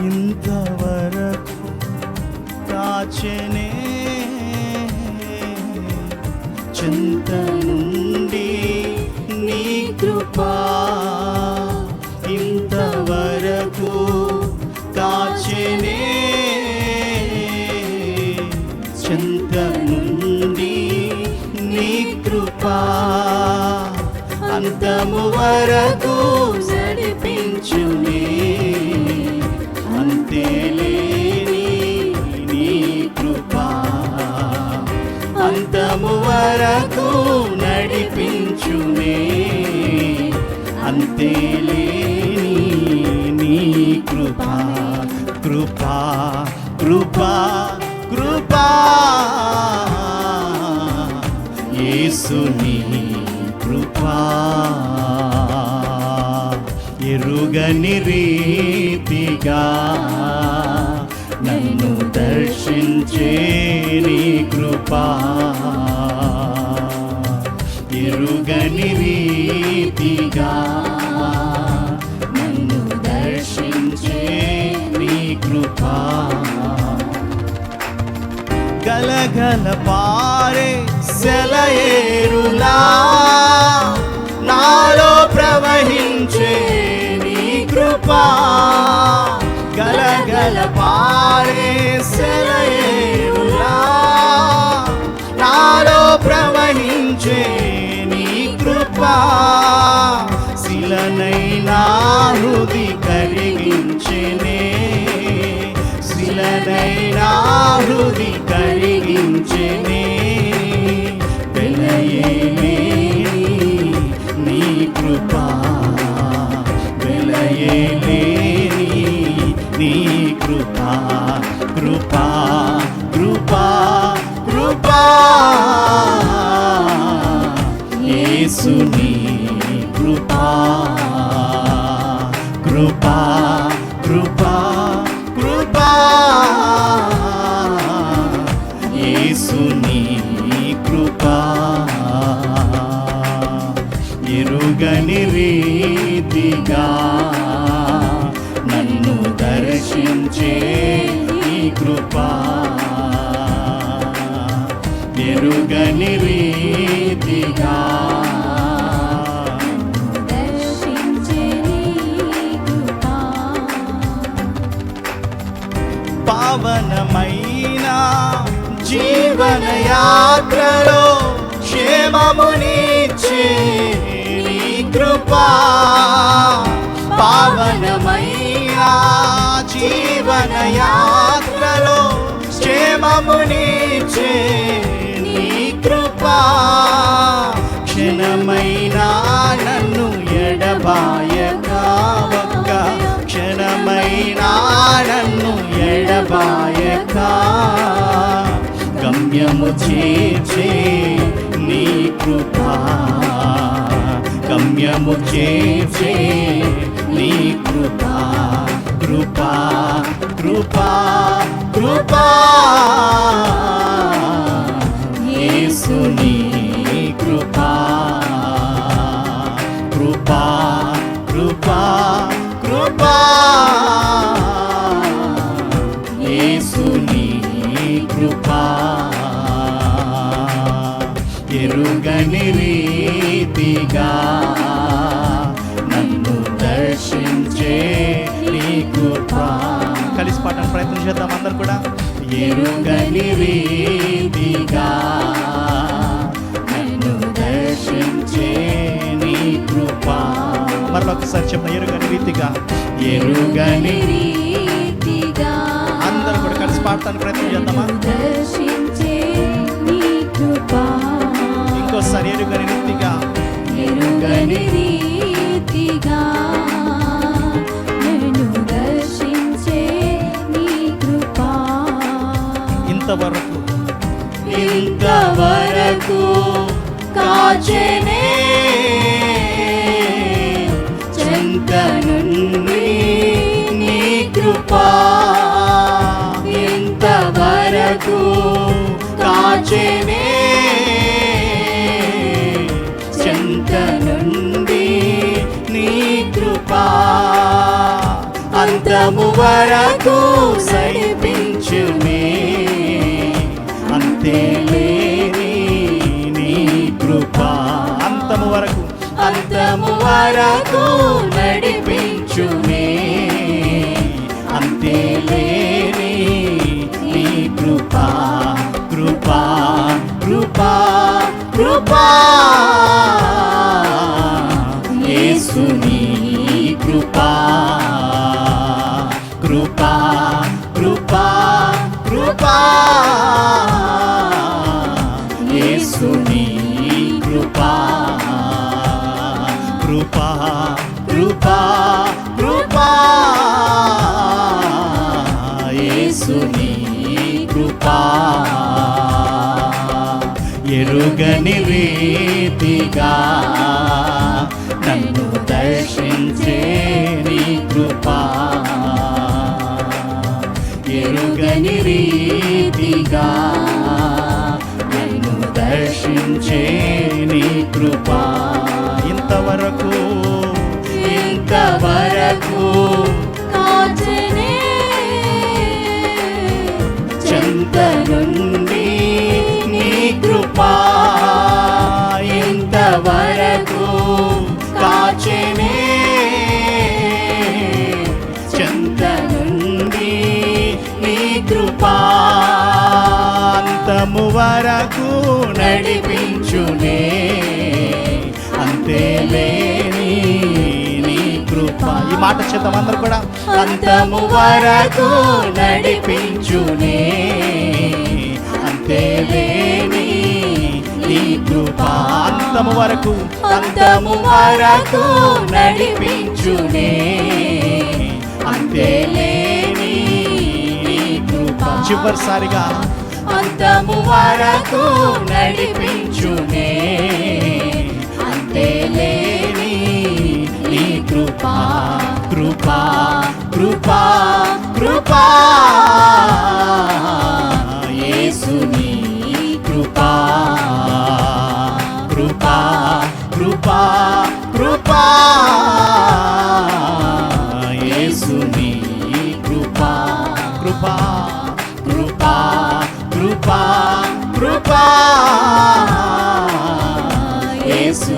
ఇంతవరకు కాచనే చింత నుండి నీ కృపా ఇంతవరకు కాచనే చింత నుండి నీ కృపా అంతము వరకు నడిపించునే అంతేలేని నీ కృపా. అంతము వరకు నడిపించునే. అంతేలేని నీ కృపా. కృపా కృపా కృపా. యేసుని కృపా. ఎరుగని రీతిగా నన్ను దర్శించే నీ కృపా. ఎరుగని రీతిగా నన్ను దర్శించే నీ కృపా. గలగల పారే సెలయేరులా హృది కరిగించెనే వెలయేలేని నీ కృపా. వెలయేలేని నీ కృపా. కృపా కృపా కృపా. యేసుని కృపా. కృపా కృపా కృపా. యేసుని కృపా. ఎరుగని రీతిగా నన్ను దర్శించే నీ కృపా. ఎరుగని రీతిగా పావనమైన జీవన యాత్రలో క్షేమమునిచ్చే నీ కృపా. పావనమైన జీవన యాత్రలో క్షేమమునిచ్చే నీ కృపా. క్షణమైనా గమ్యము చేర్చే నీ కృపా గమ్యము చేర్చే నీ కృపా. కృపా కృపా కృపా. యేసుని కృపా. కృపా కృపా కృపా. యేసుని కృపా. ఎరుగని రీతిగా నన్ను దర్శించే నీ కృపా. కలిసి పాడడానికి ప్రయత్నం చేద్దాం అందరు కూడా. ఎరుగని రీతిగా నన్ను దర్శించే నీ కృపా. మరొకసారి చెప్పిన ఎరుగని రీతిగా. ఎరుగని రీతిగా అందరూ కూడా కలిసి పాడటానికి ప్రయత్నం చేద్దామా? రీతిగా. నన్ను దర్శించే నీ కృపా. ఇంతవరకు ఇంతవరకు కాచెనే చెంత నుండి నీ కృపా. ఇంతవరకు కాచెనే అంతము వరకు నడిపించునే అంతే నీ కృప అంతము వరకు అంతము వరకు నడిపించునే అంతే లేని నీ కృప కృప కృప కృప. ఎరుగని రీతిగా నన్ను దర్శించే నీ కృపా. ఎరుగని రీతిగా నన్ను దర్శించే నీ కృపా. ఇంతవరకు ఇంతవరకు కాచనే నడిపించునే. అంతే లేని నీ కృప. ఈ మాట చేద్దాం అందరు కూడా. అంతము వరకు నడిపించునే. అంతే లేని నీ కృప. అంతము వరకు అంతము వరకు నడిపించునే. అంతే లేని నీ కృప. చివరిసారిగా అంతము వరకు నడిపించునే అంతే లేని నీ కృపా కృపా కృపా కృపా. యేసుని కృపా కృపా కృపా కృపా. యేసుని యేసు